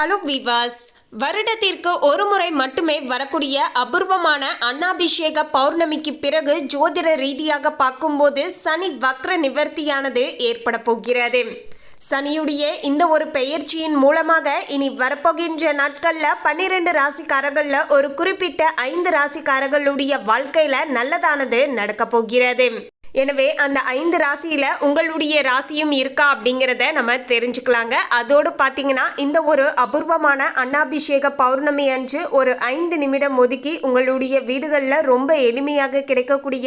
Hello விவாஸ் வருடத்திற்கு ஒரு முறை மட்டுமே வரக்கூடிய அபூர்வமான அன்னாபிஷேக பௌர்ணமிக்கு பிறகு ஜோதிட ரீதியாக பார்க்கும்போது சனி வக்ர நிவர்த்தியானது ஏற்பட போகிறது. சனியுடைய இந்த ஒரு பெயர்ச்சியின் மூலமாக இனி வரப்போகின்ற நாட்களில் பன்னிரெண்டு ராசிக்காரர்களில் ஒரு குறிப்பிட்ட ஐந்து ராசிக்காரர்களுடைய வாழ்க்கையில் நல்லதானது நடக்கப் போகிறது. எனவே அந்த ஐந்து ராசியில உங்களுடைய ராசியும் இருக்கா அப்படிங்கிறத நம்ம தெரிஞ்சுக்கலாங்க. அதோடு பார்த்தீங்கன்னா இந்த ஒரு அபூர்வமான அன்னாபிஷேக பௌர்ணமி அன்று ஒரு ஐந்து நிமிடம் ஒதுக்கி உங்களுடைய வீடுகளில் ரொம்ப எளிமையாக கிடைக்கக்கூடிய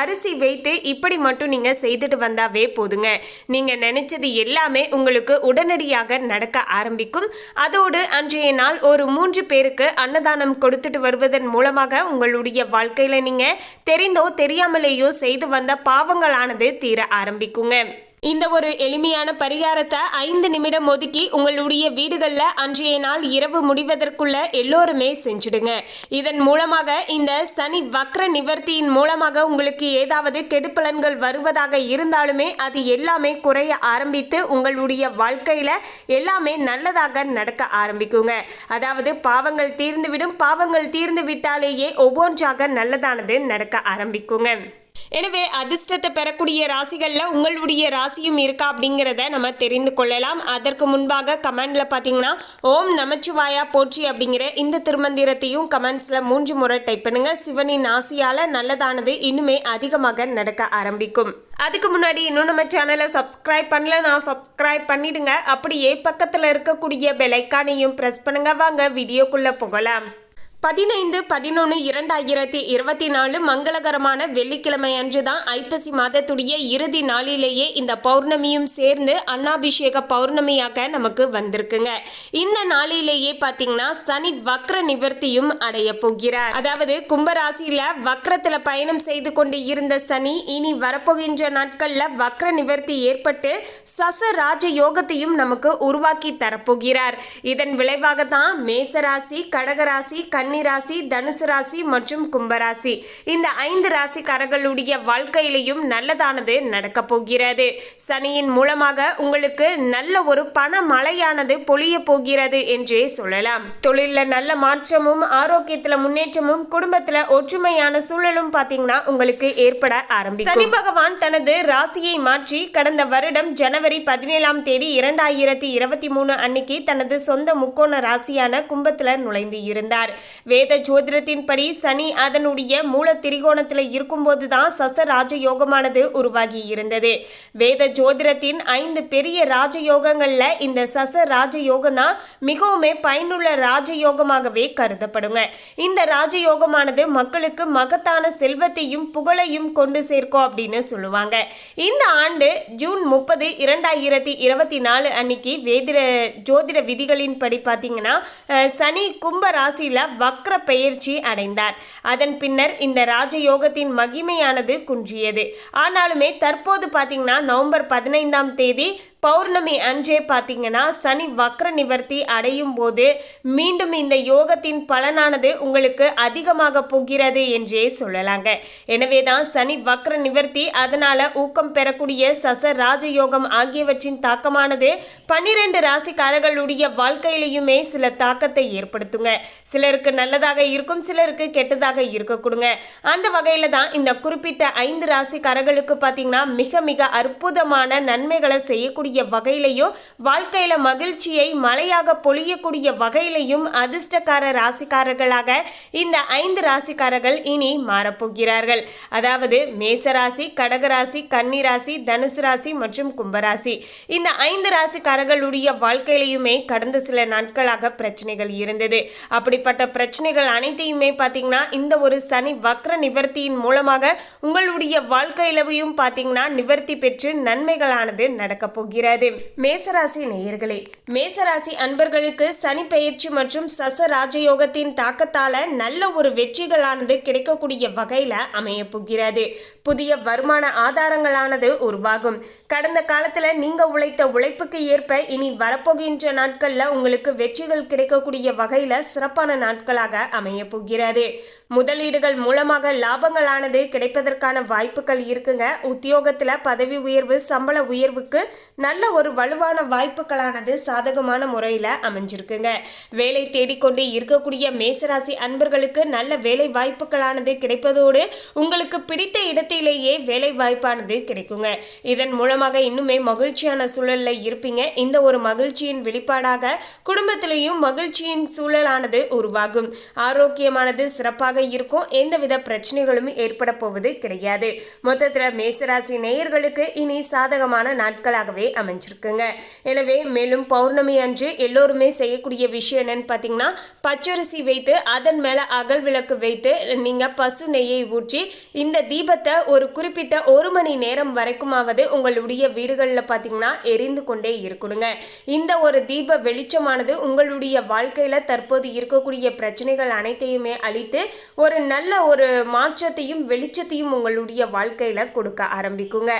அரிசி வைத்து இப்படி மட்டும் நீங்கள் செய்துட்டு வந்தாவே போதுங்க. நீங்கள் நினைச்சது எல்லாமே உங்களுக்கு உடனடியாக நடக்க ஆரம்பிக்கும். அதோடு அன்றைய நாள் ஒரு மூன்று பேருக்கு அன்னதானம் கொடுத்துட்டு வருவதன் மூலமாக உங்களுடைய வாழ்க்கையில் நீங்கள் தெரிந்தோ தெரியாமலேயோ செய்து வந்த பாவங்களானது தீர ஆரம்பிக்குங்க. இந்த ஒரு எளிமையான பரிகாரத்தை ஐந்து நிமிடம் ஒதுக்கி உங்களுடைய வீடுகளில் அன்றைய நாள் இரவு முடிவதற்குள்ள எல்லோருமே செஞ்சுடுங்க. இதன் மூலமாக இந்த சனி வக்ர நிவர்த்தியின் மூலமாக உங்களுக்கு ஏதாவது கெடுப்பலன்கள் வருவதாக இருந்தாலுமே அது எல்லாமே குறைய ஆரம்பித்து உங்களுடைய வாழ்க்கையில் எல்லாமே நல்லதாக நடக்க ஆரம்பிக்குங்க. அதாவது பாவங்கள் தீர்ந்துவிடும். பாவங்கள் தீர்ந்து விட்டாலேயே ஒவ்வொன்றாக நல்லதானது நடக்க ஆரம்பிக்குங்க. எனவே அதிர்ஷ்டத்தை பெறக்கூடிய ராசிகளில் உங்களுடைய ராசியும் இருக்கா அப்படிங்கிறத நம்ம தெரிந்து கொள்ளலாம். அதற்கு முன்பாக கமெண்டில் பார்த்தீங்கன்னா ஓம் நமச்சிவாயா போற்றி அப்படிங்கிற இந்த திருமந்திரத்தையும் கமெண்ட்ஸில் மூன்று முறை டைப் பண்ணுங்கள் சிவனின் ஆசியால் நல்லதானது இன்னுமே அதிகமாக நடக்க ஆரம்பிக்கும். அதுக்கு முன்னாடி இன்னும் நம்ம சேனலை சப்ஸ்கிரைப் பண்ணல நான் சப்ஸ்கிரைப் பண்ணிடுங்க. அப்படியே பக்கத்தில் இருக்கக்கூடிய பெலைக்கானையும் ப்ரெஸ் பண்ணுங்க. வாங்க வீடியோக்குள்ளே போகலாம். பதினைந்து பதினொன்று இரண்டாயிரத்தி இருபத்தி நாலு மங்களகரமான வெள்ளிக்கிழமை அன்று தான் ஐப்பசி மாதத்துடைய இறுதி நாளிலேயே இந்த பௌர்ணமியும் சேர்ந்து அன்னாபிஷேக பௌர்ணமியாக நமக்கு வந்திருக்குங்க. இந்த நாளிலேயே பார்த்தீங்கன்னா சனி வக்ர நிவர்த்தியும் அடைய போகிறார். அதாவது கும்பராசியில வக்ரத்தில் பயணம் செய்து கொண்டு இருந்த சனி இனி வரப்போகின்ற நாட்களில் வக்ர நிவர்த்தி ஏற்பட்டு சச ராஜ யோகத்தையும் நமக்கு உருவாக்கி தரப்போகிறார். இதன் விளைவாக தான் மேசராசி கடகராசி கன்னிராசி தனுசு ராசி மற்றும் கும்பராசி இந்த ஐந்து ராசிக்காரர்களுடைய வாழ்க்கையிலையும் நல்லதானது நடக்கப் போகிறது. சனியின் மூலமாக உங்களுக்கு நல்ல ஒரு பண மழையானது பொழிய போகிறது என்றே சொல்லலாம். தொழிலில் நல்ல மாற்றமும் ஆரோக்கியத்தில் முன்னேற்றமும் குடும்பத்தில் ஒற்றுமையான சூழலும் பார்த்தீங்கன்னா உங்களுக்கு ஏற்பட ஆரம்பிக்கும். சனி பகவான் தனது ராசியை மாற்றி கடந்த வருடம் ஜனவரி பதினேழாம் தேதி இரண்டாயிரத்தி இருபத்தி மூணு அன்னைக்கு தனது சொந்த முக்கோண ராசியான கும்பத்தில் நுழைந்து இருந்தார். வேத ஜோதிடத்தின்படி சனி அதனுடைய மூல திரிகோணத்தில் இருக்கும்போதுதான் சச ராஜயோகமானது உருவாகி இருந்தது. வேத ஜோதிடத்தின் ஐந்து பெரிய ராஜயோகங்களில் இந்த சச ராஜயோகம் தான் மிகவுமே பயனுள்ள ராஜயோகமாகவே கருதப்படுங்க. இந்த ராஜயோகமானது மக்களுக்கு மகத்தான செல்வத்தையும் புகழையும் கொண்டு சேர்க்கும் அப்படின்னு சொல்லுவாங்க. இந்த ஆண்டு ஜூன் முப்பது இரண்டாயிரத்தி இருபத்தி நாலு அன்னைக்கு வேதிர ஜோதிட விதிகளின்படி பார்த்தீங்கன்னா சனி கும்ப ராசியில் வக் வக்ர பெயர்ச்சி அடைந்தார். அதன் பின்னர் இந்த ராஜயோகத்தின் மகிமையானது குன்றியது. ஆனாலுமே தற்போது பார்த்தீங்கன்னா நவம்பர் பதினைந்தாம் தேதி பௌர்ணமி அன்றே பார்த்தீங்கன்னா சனி வக்ர நிவர்த்தி அடையும் போது மீண்டும் இந்த யோகத்தின் பலனானது உங்களுக்கு அதிகமாக போகிறது என்றே சொல்லலாங்க. எனவே தான் சனி வக்ர நிவர்த்தி அதனால் ஊக்கம் பெறக்கூடிய சச ராஜயோகம் ஆகியவற்றின் தாக்கமானது பன்னிரண்டு ராசிக்காரர்களுடைய வாழ்க்கையிலையுமே சில தாக்கத்தை ஏற்படுத்துங்க. சிலருக்கு நல்லதாக இருக்கும் சிலருக்கு கெட்டதாக இருக்கக்கூடுங்க அந்த வகையில் தான் இந்த குறிப்பிட்ட ஐந்து ராசிக்காரர்களுக்கு பார்த்தீங்கன்னா மிக மிக அற்புதமான நன்மைகளை செய்யக்கூடிய வகையிலையும் வாழ்க்கையில மகிழ்ச்சியை மழையாக பொழியக்கூடிய வகையிலையும் அதிர்ஷ்டக்கார ராசிக்காரர்களாக இந்த ஐந்து ராசிக்காரர்கள் இனி மாறப்போகிறார்கள். அதாவது மேசராசி கடகராசி கன்னிராசி தனுசு ராசி மற்றும் கும்பராசி இந்த ஐந்து ராசிக்காரர்களுடைய வாழ்க்கையிலையுமே கடந்த சில நாட்களாக பிரச்சனைகள் இருந்தது. அப்படிப்பட்ட பிரச்சனைகள் அனைத்தையுமே பார்த்தீங்கன்னா இந்த ஒரு சனி வக்ர நிவர்த்தியின் மூலமாக உங்களுடைய வாழ்க்கையிலவையும் பார்த்தீங்கன்னா நிவர்த்தி பெற்று நன்மைகளானது நடக்கப் போகிறது மேசராசி நேயர்களே மேசராசி அன்பர்களுக்கு சனி பெயர்ச்சி மற்றும் சச ராஜயோகத்தின் தாக்கத்தால நல்ல ஒரு வெற்றிகளானது கிடைக்கக்கூடிய வகையில அமைய போகிறது. புதிய வருமான ஆதாரங்களானது உருவாகும். கடந்த காலத்தில் நீங்கள் உழைத்த உழைப்புக்கு ஏற்ப இனி வரப்போகின்ற நாட்களில் உங்களுக்கு வெற்றிகள் கிடைக்கக்கூடிய வகையில் சிறப்பான நாட்களாக அமைய போகிறது. முதலீடுகள் மூலமாக லாபங்களானது கிடைப்பதற்கான வாய்ப்புகள் இருக்குங்க. உத்தியோகத்தில் பதவி உயர்வு சம்பள உயர்வுக்கு நல்ல ஒரு வலுவான வாய்ப்புகளானது சாதகமான முறையில் அமைஞ்சிருக்குங்க. வேலை தேடிக்கொண்டு இருக்கக்கூடிய மேசராசி அன்பர்களுக்கு நல்ல வேலை வாய்ப்புகளானது கிடைப்பதோடு உங்களுக்கு பிடித்த இடத்திலேயே வேலை வாய்ப்பானது கிடைக்குங்க. இதன் மூலம் மூலமாக இன்னுமே மகிழ்ச்சியான சூழலில் இருப்பீங்க. இந்த ஒரு மகிழ்ச்சியின் வெளிப்பாடாக குடும்பத்திலையும் மகிழ்ச்சியின் சூழலானது உருவாகும். ஆரோக்கியமானது சிறப்பாக இருக்கும். எந்தவித பிரச்சனைகளும் ஏற்பட போவது கிடையாது. மொத்தத்தில் மேசராசி நேயர்களுக்கு இனி சாதகமான நாட்களாகவே அமைஞ்சிருக்குங்க. எனவே மேலும் பௌர்ணமி அன்று எல்லோருமே செய்யக்கூடிய விஷயம் என்னன்னு பார்த்தீங்கன்னா பச்சரிசி வைத்து அதன் மேலே அகல் விளக்கு வைத்து நீங்கள் பசு நெய்யை ஊற்றி இந்த தீபத்தை ஒரு குறிப்பிட்ட ஒரு மணி நேரம் வரைக்குமாவது உங்களுடைய வீடுகளில் பார்த்தீங்கன்னா எரிந்து கொண்டே இருக்கணுங்க. இந்த ஒரு தீப வெளிச்சமானது உங்களுடைய வாழ்க்கையில் தற்போது இருக்கக்கூடிய பிரச்சனைகள் அனைத்தையுமே அழித்து ஒரு நல்ல ஒரு மாற்றத்தையும் வெளிச்சத்தையும் உங்களுடைய வாழ்க்கையில் கொடுக்க ஆரம்பிக்குங்க.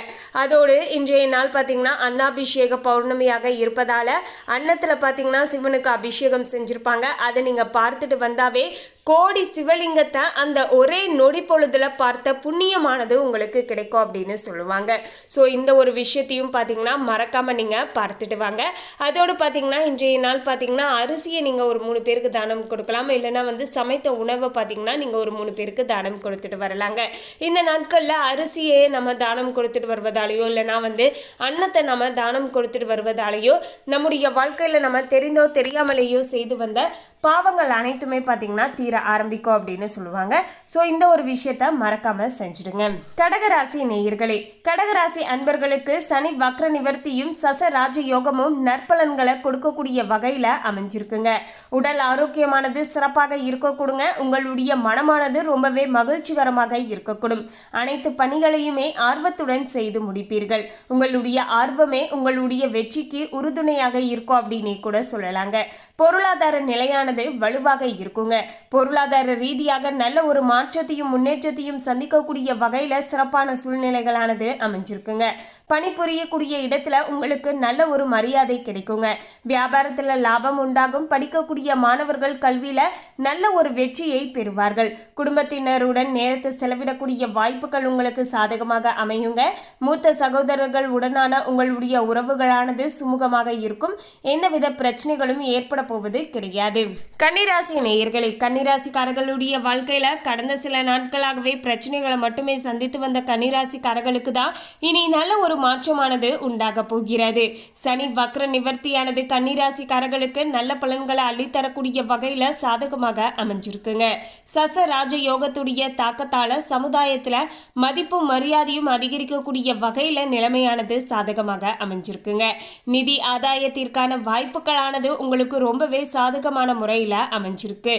அதோடு இன்றைய நாள் பார்த்தீங்கன்னா அன்னாபிஷேக பௌர்ணமியாக இருப்பதால் அன்னத்தில் பார்த்தீங்கன்னா சிவனுக்கு அபிஷேகம் செஞ்சுருப்பாங்க. அதை நீங்கள் பார்த்துட்டு வந்தாவே கோடி சிவலிங்கத்தை அந்த ஒரே நொடி பொழுதுல பார்த்த புண்ணியமானது உங்களுக்கு கிடைக்கும் அப்படின்னு சொல்லுவாங்க. ஸோ இந்த ஒரு விஷயத்தையும் பார்த்தீங்கன்னா மறக்காம நீங்கள் பார்த்துட்டு வாங்க. அதோடு பார்த்தீங்கன்னா இன்றைய நாள் பார்த்தீங்கன்னா அரிசியை நீங்கள் ஒரு மூணு பேருக்கு தானம் கொடுக்கலாம். இல்லைன்னா வந்து சமைத்த உணவை பார்த்தீங்கன்னா நீங்கள் ஒரு மூணு பேருக்கு தானம் கொடுத்துட்டு வரலாங்க. இந்த நாட்களில் அரிசியை நம்ம தானம் கொடுத்துட்டு வருவதாலேயோ இல்லைனா வந்து அன்னத்தை நம்ம தானம் கொடுத்துட்டு வருவதாலேயோ நம்முடைய வாழ்க்கையில் நம்ம தெரிந்தோ தெரியாமலேயோ செய்து வந்த பாவங்கள் அனைத்துமே பார்த்தீங்கன்னா தீரா ஆரம்பிக்கும் அப்படின்னு சொல்லுவாங்க. ஸோ இந்த ஒரு விஷயத்த மறக்காம செஞ்சிடுங்க. கடகராசி நேயர்களே கடகராசி அன்பர்களுக்கு சனி வக்ர நிவர்த்தியும் சச ராஜ யோகமும் நற்பலன்களை கொடுக்கக்கூடிய வகையில் அமைஞ்சிருக்குங்க. உடல் ஆரோக்கியமானது சிறப்பாக இருக்கக்கூடுங்க உங்களுடைய மனமானது ரொம்பவே மகிழ்ச்சிகரமாக இருக்கக்கூடும். அனைத்து பணிகளையுமே ஆர்வத்துடன் செய்து முடிப்பீர்கள். உங்களுடைய ஆர்வமே உங்களுடைய வெற்றிக்கு உறுதுணையாக இருக்கும் அப்படின்னு கூட சொல்லலாங்க. பொருளாதார நிலையானது வலுவாக இருக்குங்க. பொருள் பொருளாதார ரீதியாக நல்ல ஒரு மாற்றத்தையும் முன்னேற்றத்தையும் சந்திக்கக்கூடிய வகையில் சிறப்பான சூழ்நிலைகளானது அமைஞ்சிருக்குங்க. பணிபுரியக்கூடிய இடத்துல உங்களுக்கு நல்ல ஒரு மரியாதை கிடைக்குங்க. வியாபாரத்தில் லாபம் உண்டாகும். படிக்கக்கூடிய மாணவர்கள் கல்வியில் நல்ல ஒரு வெற்றியை பெறுவார்கள். குடும்பத்தினருடன் நேரத்தை செலவிடக்கூடிய வாய்ப்புகள் உங்களுக்கு சாதகமாக அமையுங்க. மூத்த சகோதரர்கள் உடனான உங்களுடைய உறவுகளானது சுமூகமாக இருக்கும். எந்தவித பிரச்சனைகளும் ஏற்பட போவது கிடையாது. கன்னிராசி நேயர்களே கன்னிராசிக்காரர்களுடைய வாழ்க்கையில கடந்த சில நாட்களாகவே பிரச்சனைகளை மட்டுமே சந்தித்து வந்த கன்னிராசிக்காரர்களுக்கு தான் இனி நல்ல ஒரு மாற்றமானது உண்டாக போகிறது. சனி வக்ர நிவர்த்தியானது கன்னிராசிக்காரர்களுக்கு நல்ல பலன்களை அள்ளித்தரக்கூடிய வகையில சாதகமாக அமைஞ்சிருக்குங்க. சச ராஜ யோகத்துடைய தாக்கத்தால சமுதாயத்துல மதிப்பும் மரியாதையும் அதிகரிக்கக்கூடிய வகையில நிலைமையானது சாதகமாக அமைஞ்சிருக்குங்க. நிதி ஆதாயத்திற்கான வாய்ப்புகளானது உங்களுக்கு ரொம்பவே சாதகமான முறையில் அமைஞ்சிருக்கு.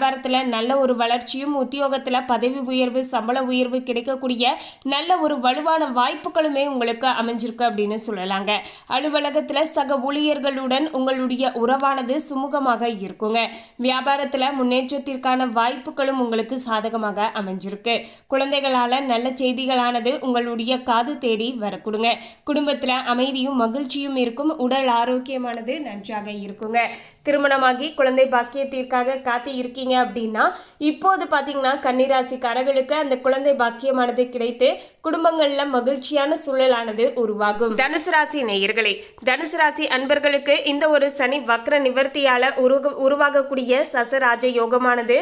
வியாபாரத்தில் நல்ல ஒரு வளர்ச்சியும் உத்தியோகத்தில் பதவி உயர்வு சம்பள உயர்வு கிடைக்கக்கூடிய நல்ல ஒரு வலுவான வாய்ப்புகளுமே உங்களுக்கு அமைஞ்சிருக்கு அப்படின்னு சொல்லலாங்க. அலுவலகத்தில் சக ஊழியர்களுடன் உங்களுடைய உறவானது சுமூகமாக இருக்குங்க. வியாபாரத்தில் முன்னேற்றத்திற்கான வாய்ப்புகளும் உங்களுக்கு சாதகமாக அமைஞ்சிருக்கு. குழந்தைகளால் நல்ல செய்திகளானது உங்களுடைய காது தேடி வரக்கூடுங்க. குடும்பத்தில் அமைதியும் மகிழ்ச்சியும் இருக்கும். உடல் ஆரோக்கியமானது நன்றாக இருக்குங்க. திருமணமாகி குழந்தை பாக்கியத்திற்காக காத்து இருக்கீங்க அப்படின்னா இப்போது பார்த்தீங்கன்னா கன்னிராசிக்காரர்களுக்கு அந்த குழந்தை பாக்கியமானது கிடைத்து குடும்பங்களில் மகிழ்ச்சியான சூழலானது உருவாகும். தனுசு ராசி நேயர்களே தனுசு ராசி அன்பர்களுக்கு இந்த ஒரு சனி வக்ர நிவர்த்தியால உருக உருவாகக்கூடிய சசராஜ யோகமானது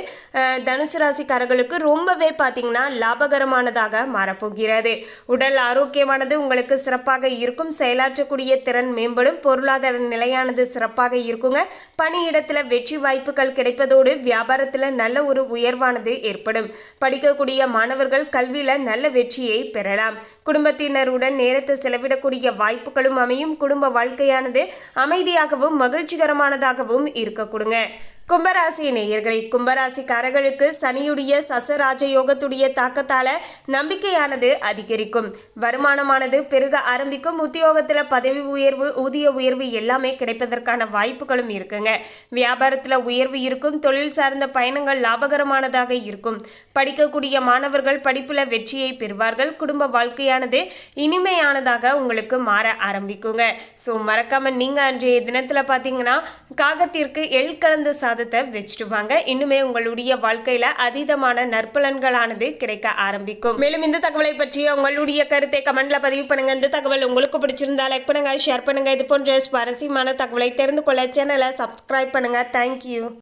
தனுசு ராசிக்காரர்களுக்கு ரொம்பவே பார்த்தீங்கன்னா லாபகரமானதாக மாறப்போகிறது. உடல் ஆரோக்கியமானது உங்களுக்கு சிறப்பாக இருக்கும். செயலாற்றக்கூடிய திறன் மேம்படும். பொருளாதார நிலையானது சிறப்பாக இருக்குங்க. பணியிடத்தில் வெற்றி வாய்ப்புகள் கிடைப்பதோடு வியாபாரத்தில் நல்ல ஒரு உயர்வானது ஏற்படும். படிக்கக்கூடிய மாணவர்கள் கல்வியில் நல்ல வெற்றியை பெறலாம். குடும்பத்தினருடன் நேரத்தை செலவிடக்கூடிய வாய்ப்புகளும் அமையும். குடும்ப வாழ்க்கையானது அமைதியாகவும் மகிழ்ச்சிகரமானதாகவும் இருக்கக்கூடுங்க கும்பராசி நேயர்களே கும்பராசிக்காரர்களுக்கு சனியுடைய சசராஜ யோகத்துடைய தாக்கத்தால நம்பிக்கையானது அதிகரிக்கும். வருமானமானது பெருக ஆரம்பிக்கும். உத்தியோகத்துல பதவி உயர்வு ஊதிய உயர்வு எல்லாமே கிடைப்பதற்கான வாய்ப்புகளும் இருக்குங்க. வியாபாரத்துல உயர்வு இருக்கும். தொழில் சார்ந்த பயணங்கள் லாபகரமானதாக இருக்கும். படிக்கக்கூடிய மாணவர்கள் படிப்புல வெற்றியை பெறுவார்கள். குடும்ப வாழ்க்கையானது இனிமையானதாக உங்களுக்கு மாற ஆரம்பிக்குங்க. ஸோ மறக்காம நீங்க அன்றைய தினத்துல பாத்தீங்கன்னா காகத்திற்கு எள் கலந்த சாதத்தை வச்சுடுவாங்க இன்னுமே உங்களுடைய வாழ்க்கையில அதீதமான நற்பலன்களானது கிடைக்க ஆரம்பிக்கும். மேலும் இந்த தகவலை பற்றிய உங்களுடைய கருத்தை கமெண்ட்ல பதிவு பண்ணுங்க. இந்த தகவல் உங்களுக்கு பிடிச்சிருந்தா லைக் பண்ணுங்க ஷேர் பண்ணுங்க. இது போன்ற சுவாரஸ்யமான தகவலை தெரிந்து கொள்ள சேனலை சப்ஸ்கிரைப் பண்ணுங்க. தேங்க்யூ